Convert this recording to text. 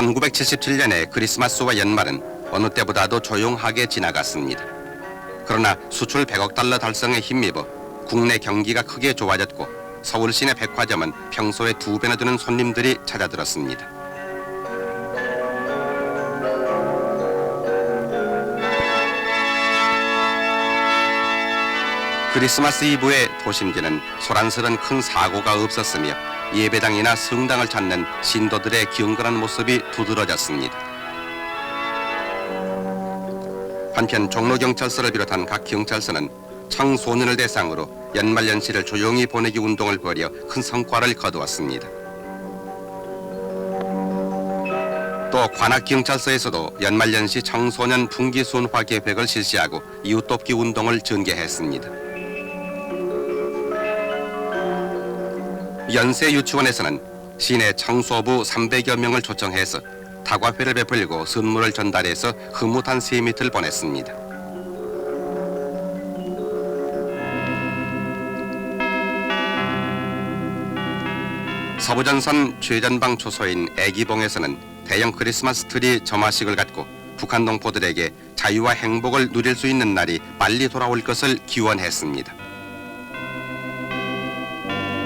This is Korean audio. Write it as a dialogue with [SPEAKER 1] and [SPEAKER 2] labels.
[SPEAKER 1] 1977년의 크리스마스와 연말은 어느 때보다도 조용하게 지나갔습니다. 그러나 수출 100억 달러 달성에 힘입어 국내 경기가 크게 좋아졌고 서울 시내 백화점은 평소의 두 배나 되는 손님들이 찾아들었습니다. 크리스마스 이브의 도심지는 소란스런 큰 사고가 없었으며 예배당이나 성당을 찾는 신도들의 경건한 모습이 두드러졌습니다. 한편 종로경찰서를 비롯한 각 경찰서는 청소년을 대상으로 연말연시를 조용히 보내기 운동을 벌여 큰 성과를 거두었습니다. 또 관악경찰서에서도 연말연시 청소년 풍기순화 계획을 실시하고 이웃돕기 운동을 전개했습니다. 연세 유치원에서는 시내 청소부 300여 명을 초청해서 다과회를 베풀고 선물을 전달해서 흐뭇한 세미트를 보냈습니다. 서부전선 최전방 초소인 애기봉에서는 대형 크리스마스 트리 점화식을 갖고 북한 동포들에게 자유와 행복을 누릴 수 있는 날이 빨리 돌아올 것을 기원했습니다.